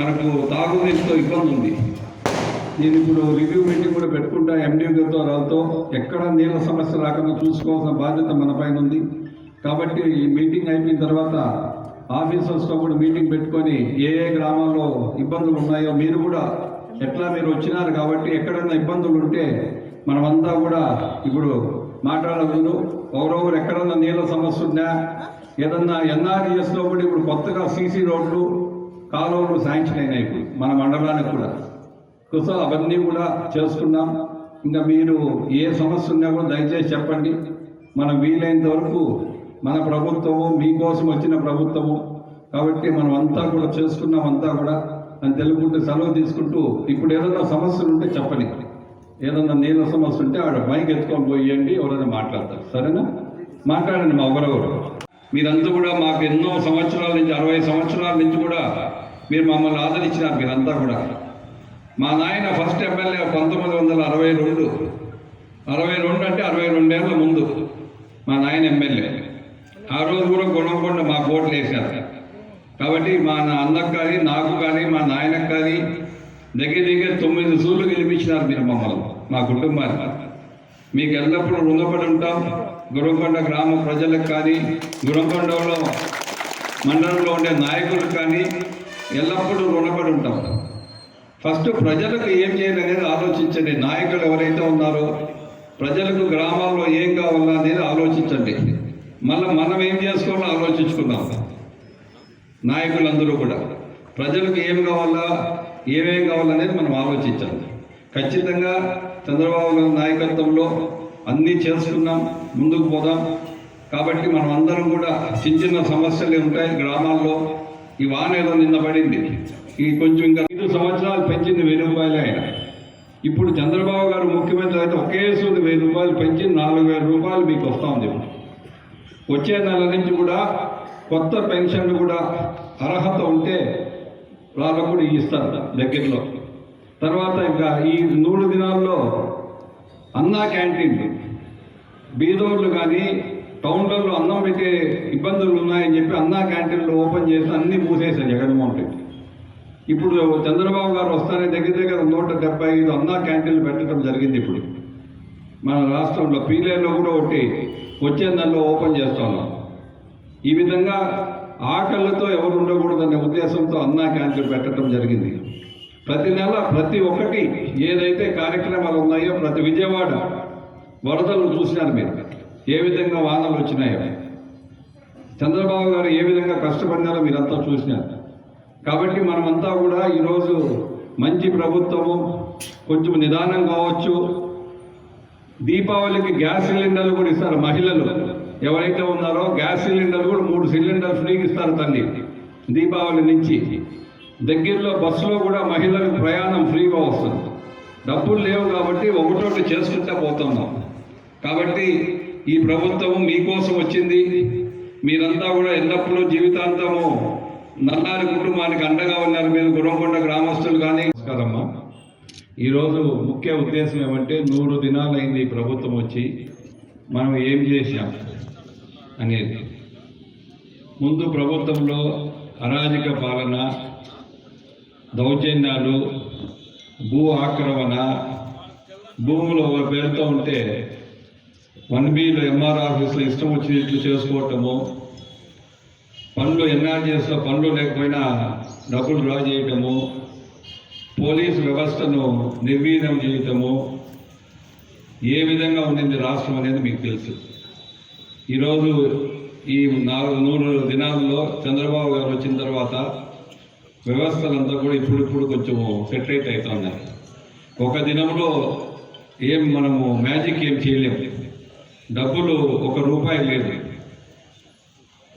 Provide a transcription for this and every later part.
మనకు తాగునీటితో ఇబ్బంది ఉంది. నేను ఇప్పుడు రివ్యూ మీటింగ్ కూడా పెట్టుకుంటా ఎండి గారితో వాళ్ళతో ఎక్కడ నీళ్ళ సమస్య రాకుండా చూసుకోవాల్సిన బాధ్యత మన పైన ఉంది. కాబట్టి ఈ మీటింగ్ అయిపోయిన తర్వాత ఆఫీసర్స్తో కూడా మీటింగ్ పెట్టుకొని ఏ ఏ గ్రామాల్లో ఇబ్బందులు ఉన్నాయో మీరు కూడా ఎట్లా మీరు వచ్చినారు కాబట్టి ఎక్కడన్నా ఇబ్బందులు ఉంటే మనమంతా కూడా ఇప్పుడు మాట్లాడలేదు ఒకరొకరు ఎక్కడన్నా నీళ్ళ సమస్య ఉన్నా ఏదన్నా ఎన్ఆర్ఈఎస్లో కూడా ఇప్పుడు కొత్తగా సీసీ రోడ్లు కాలువలు శాంక్షన్ అయినాయి ఇప్పుడు మన మండలానికి కూడా. సో అవన్నీ కూడా చేసుకున్నాం. ఇంకా మీరు ఏ సమస్య ఉన్నా కూడా దయచేసి చెప్పండి. మనం వీలైనంత వరకు మన ప్రభుత్వము మీకోసం వచ్చిన ప్రభుత్వము. కాబట్టి మనం అంతా కూడా చేసుకున్నాం అంతా కూడా. అని తెలుపుకుంటూ సెలవు తీసుకుంటూ ఇప్పుడు ఏదైనా సమస్యలు ఉంటే చెప్పండి. ఏదన్నా నీళ్ళ సమస్య ఉంటే ఆడ మైక్ ఎత్తుకొని పోయండి ఎవరైనా మాట్లాడతారు. సరేనా? మాట్లాడండి మా ఒకరెవరు మీరంతా కూడా మాకు ఎన్నో సంవత్సరాల నుంచి అరవై సంవత్సరాల నుంచి కూడా మీరు మమ్మల్ని ఆదరించినారు మీరంతా కూడా. మా నాయన ఫస్ట్ ఎమ్మెల్యే పంతొమ్మిది వందల అరవై రెండు. అరవై రెండు అంటే అరవై రెండేళ్ళ ముందు మా నాయన ఎమ్మెల్యే. ఆ రోజు కూడా గుణంకొండ మా కోట్లు వేశారు. కాబట్టి మా నా అన్నకు కానీ నాకు కానీ మా నాయనకు కానీ దగ్గర దగ్గర తొమ్మిది సూర్లు గెలిపించినారు మీరు మమ్మల్ని మా కుటుంబాన్ని. మీకు ఎల్లప్పుడూ రుణపడి ఉంటాం. గురంకొండ గ్రామ ప్రజలకు కానీ గురంకొండలో మండలంలో ఉండే నాయకులకు కానీ ఎల్లప్పుడూ రుణపడి ఉంటాం. ఫస్ట్ ప్రజలకు ఏం చేయాలనేది ఆలోచించండి. నాయకులు ఎవరైతే ఉన్నారో ప్రజలకు గ్రామాల్లో ఏం కావాలా అనేది ఆలోచించండి. మళ్ళీ మనం ఏం చేసుకోవాలో ఆలోచించుకుందాం. నాయకులందరూ కూడా ప్రజలకు ఏం కావాలా ఏమేం కావాలనేది మనం ఆలోచించాలి. ఖచ్చితంగా చంద్రబాబు గారి నాయకత్వంలో అన్నీ చేసుకున్నాం ముందుకు పోదాం. కాబట్టి మనం అందరం కూడా చిన్న చిన్న సమస్యలు ఉంటాయి గ్రామాల్లో. ఈ వాన ఏదో నిన్న పడింది. ఈ కొంచెం ఇంకా ఐదు సంవత్సరాలు పెంచింది వెయ్యి రూపాయలే ఆయన. ఇప్పుడు చంద్రబాబు గారు ముఖ్యమంత్రి అయితే ఒకే సూది వెయ్యి రూపాయలు పెంచి నాలుగు వేల రూపాయలు మీకు వస్తూ ఉంది వచ్చే నెల నుంచి కూడా కొత్త పెన్షన్ కూడా అర్హత ఉంటే వాళ్ళకు కూడా ఇస్తారు దగ్గరలో. తర్వాత ఇంకా ఈ నూరు దినాల్లో అన్నా క్యాంటీన్ బీదోళ్ళు కానీ టౌన్లలో అన్నం పెట్టే ఇబ్బందులు ఉన్నాయని చెప్పి అన్నా క్యాంటీన్లు ఓపెన్ చేసి అన్నీ మూసేశారు జగన్మోహన్ రెడ్డి. ఇప్పుడు చంద్రబాబు గారు వస్తానే దగ్గర దగ్గర నూట డెబ్బై ఐదు అన్నా క్యాంటీన్లు పెట్టడం జరిగింది ఇప్పుడు. మన రాష్ట్రంలో పీలేలో కూడా ఒకటి వచ్చే నెలలో ఓపెన్ చేస్తున్నాం ఈ విధంగా ఆకలితో ఎవరు ఉండకూడదనే ఉద్దేశంతో అన్నా క్యాంటీన్ పెట్టడం జరిగింది. ప్రతి నెల ప్రతి ఒక్కటి ఏదైతే కార్యక్రమాలు ఉన్నాయో ప్రతి విజయవాడ వరదలు చూసినారు మీరు. ఏ విధంగా వానలు వచ్చినాయో. చంద్రబాబు గారు ఏ విధంగా కష్టపడినారో మీరంతా చూసినారు. కాబట్టి మనమంతా కూడా ఈరోజు మంచి ప్రభుత్వము కొంచెం నిదానం కావచ్చు. దీపావళికి గ్యాస్ సిలిండర్లు కూడా ఇస్తారు మహిళలు. ఎవరైతే ఉన్నారో గ్యాస్ సిలిండర్లు కూడా మూడు సిలిండర్ ఫ్రీకి ఇస్తారు తల్లి. దీపావళి నుంచి. దగ్గరలో బస్సులో కూడా మహిళలకు ప్రయాణం ఫ్రీగా వస్తుంది. డబ్బులు లేవు కాబట్టి ఒకటోటి చేసుకుంటా పోతున్నాం. కాబట్టి ఈ ప్రభుత్వం మీకోసం వచ్చింది. మీరంతా కూడా ఎల్లప్పుడూ జీవితాంతము నల్లారి కుటుంబానికి అండగా ఉన్నారు. మీరు గురంకొండ గ్రామస్తులు కానీ నమస్కారమ్మా. ఈరోజు ముఖ్య ఉద్దేశం ఏమంటే నూరు దినాలైంది ఈ ప్రభుత్వం వచ్చి మనం ఏం చేశాం అనేది. ముందు ప్రభుత్వంలో అరాజక పాలన దౌర్జన్యాలు భూ ఆక్రమణ భూములు ఒక పేరుతో ఉంటే వన్ బిలో ఎంఆర్ ఆఫీస్లో ఇష్టం వచ్చినట్లు చేసుకోవటము పనులు ఎన్ఆర్జీఎస్లో పనులు లేకపోయినా డబ్బులు డ్రా చేయటము పోలీస్ వ్యవస్థను నిర్వీర్యం చేయటము ఏ విధంగా ఉండింది రాష్ట్రం అనేది మీకు తెలుసు. ఈరోజు ఈ నాలుగు నూరు దినాల్లో చంద్రబాబు గారు వచ్చిన తర్వాత వ్యవస్థలంతా కూడా ఇప్పుడిప్పుడు కొంచెం సెటరేట్ అవుతున్నాయి ఒక దినంలో ఏం మనము మ్యాజిక్ ఏం చేయలేము డబ్బులు ఒక రూపాయి లేదు.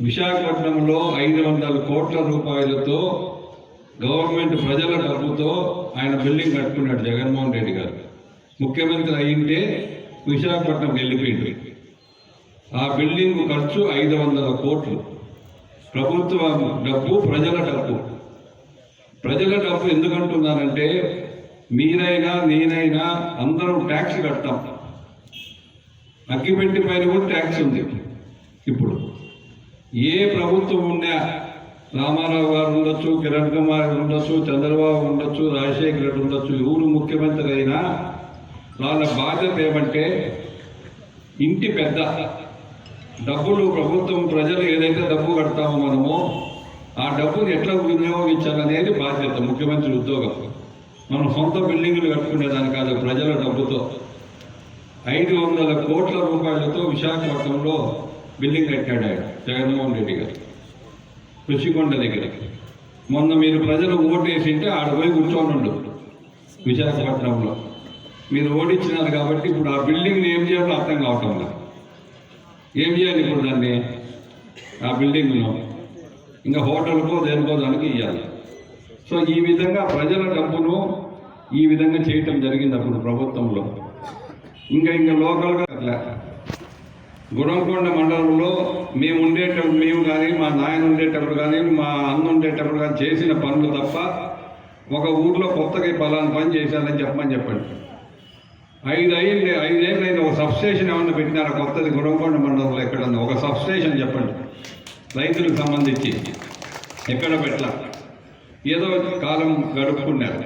విశాఖపట్నంలో ఐదు వందల కోట్ల రూపాయలతో గవర్నమెంట్ ప్రజల డబ్బుతో ఆయన బిల్డింగ్ కట్టుకున్నాడు జగన్మోహన్ రెడ్డి గారు. ముఖ్యమంత్రి అయింటే విశాఖపట్నం వెళ్ళిపోయింది ఆ బిల్డింగ్ ఖర్చు ఐదు వందల కోట్లు. ప్రభుత్వ డబ్బు ప్రజల డబ్బు. ప్రజల డబ్బు ఎందుకంటున్నానంటే మీరైనా నేనైనా అందరం ట్యాక్స్ కడతాం. అగ్గిపెట్టి పైన కూడా ట్యాక్స్ ఉంది. ఇప్పుడు ఏ ప్రభుత్వం ఉన్నా రామారావు గారు ఉండొచ్చు కిరణ్ కుమార్ ఉండొచ్చు చంద్రబాబు ఉండొచ్చు రాజశేఖర్ రెడ్డి ఉండొచ్చు ఎవరు ముఖ్యమంత్రి అయినా వాళ్ళ బాధ్యత ఏమంటే ఇంటి పెద్ద డబ్బులు ప్రభుత్వం ప్రజలు ఏదైతే డబ్బు కడతామో మనము ఆ డబ్బుని ఎట్లా వినియోగించాలనేది బాధ్యత ముఖ్యమంత్రి ఉద్యోగం. మనం సొంత బిల్డింగులు కట్టుకునేదాని కాదు ప్రజల డబ్బుతో. ఐదు వందల కోట్ల రూపాయలతో విశాఖపట్నంలో బిల్డింగ్ కట్టాడు ఆయన జగన్మోహన్ రెడ్డి గారు. రుషికొండ దగ్గర మొన్న మీరు ప్రజలు ఓటేసింటే ఆడ పోయి కూర్చోనుండు విశాఖపట్నంలో. మీరు ఓడించినారు కాబట్టి ఇప్పుడు ఆ బిల్డింగ్ని ఏం చేయాలో అర్థం కావటం లేదు. ఏం చేయాలి ఇప్పుడు దాన్ని? ఆ బిల్డింగ్లో ఇంకా హోటల్కో దేనికో దానికి ఇవ్వాలి సో ఈ విధంగా ప్రజల డబ్బును ఈ విధంగా చేయటం జరిగింది అప్పుడు ప్రభుత్వంలో. ఇంకా ఇంకా లోకల్గా అట్లా. గుణంకొండ మండలంలో మేము ఉండేటప్పుడు మేము కానీ మా నాయన ఉండేటప్పుడు కానీ మా అన్న ఉండేటప్పుడు కానీ చేసిన పనులు తప్ప ఒక ఊర్లో కొత్తగా ఈ పలానా పని చేశానని చెప్పమని చెప్పండి. ఐదు ఐదు ఐదేళ్ళు అయింది ఒక సబ్స్టేషన్ ఏమన్నా పెట్టినారా? కొత్తది గుణంకొండ మండలంలో ఎక్కడన్నా? ఒక సబ్స్టేషన్ చెప్పండి. రైతులకు సంబంధించి ఎక్కడ పెట్టలా? ఏదో కాలం గడుపుకున్నారు.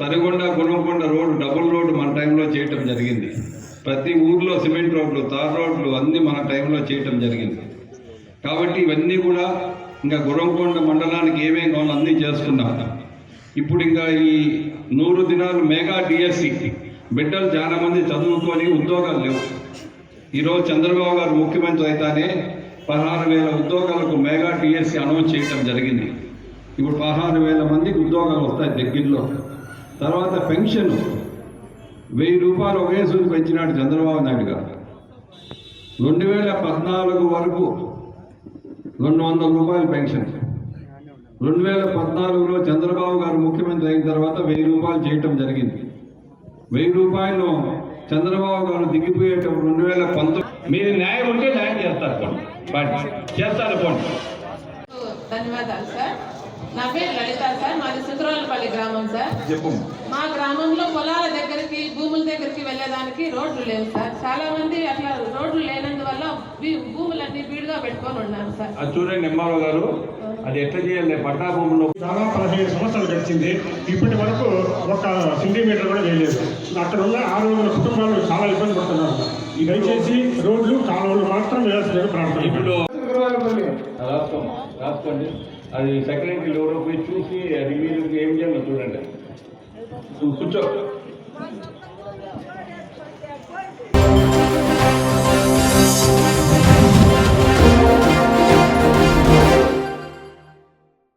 Tarigonda Gunamkonda road double road మన టైంలో చేయటం జరిగింది. ప్రతి ఊర్లో సిమెంట్ రోడ్లు తార్ రోడ్లు అన్నీ మన టైంలో చేయటం జరిగింది. కాబట్టి ఇవన్నీ కూడా ఇంకా గురంకొండ మండలానికి ఏమేమి కావాలో అన్నీ చేసుకున్నాం. ఇప్పుడు ఇంకా ఈ నూరు దినాలు మెగా డిఎస్సి బిడ్డలు చాలామంది చదువుకొని ఉద్యోగాలు లేవు. ఈరోజు చంద్రబాబు గారు ముఖ్యమంత్రి అయితేనే పదహారు వేల ఉద్యోగాలకు మెగా టీఎస్సీ అనౌన్స్ చేయటం జరిగింది. ఇప్పుడు పదహారు వేల మందికి ఉద్యోగాలు వస్తాయి దగ్గరలో. తర్వాత పెన్షన్ వెయ్యి రూపాయలు ఒకేసారి పెంచినాడు చంద్రబాబు నాయుడు గారు. రెండు వేల పద్నాలుగు వరకు రెండు వందల రూపాయలు పెన్షన్. రెండు వేల పద్నాలుగులో చంద్రబాబు గారు ముఖ్యమంత్రి అయిన తర్వాత వెయ్యి రూపాయలు చేయటం జరిగింది. వెయ్యి రూపాయలు చంద్రబాబు గారు దిగిపోయేటప్పుడు రెండు వేల పంతొమ్మిది మీరు న్యాయం ఉంటే న్యాయం చేస్తారు. పోండి బాయ్. చేస్తారు పోండి ధన్యవాదాలు సార్. నా పేరు లలిత సార్. మాది సుతురాలపల్లి గ్రామం సార్. చెప్పు. మా గ్రామంలో పొలాల దగ్గరికి భూముల దగ్గరికి వెళ్ళేదానికి రోడ్లు లేవు సార్. చాలా మంది అట్లా రోడ్లు లేనందువల్ల భూములన్నీ బీడుగా పెట్టుకొని ఉన్నారు సార్. అది చూడండి నిమ్మారావు గారు. అది ఎట్లా చేయాలి? పట్టా భూములు దాదాపు పదిహేను సంవత్సరాలు గడిచింది. ఇప్పటి వరకు ఒక సెంటీమీటర్ కూడా వేయలేదు. అక్కడ ఉన్న ఆరు వందల కుటుంబాలు చాలా ఇబ్బంది పడుతున్నారు. దయచేసి రోడ్లు కాలువలు మాత్రం వేయాల్సిన ప్రార్థన ఇప్పుడు రాస్తాం రాసుకోండి. అది సెక్రటరీలు ఎవరో పోయి చూసి అది మీరు ఏం చేయాలి చూడండి. కూర్చో.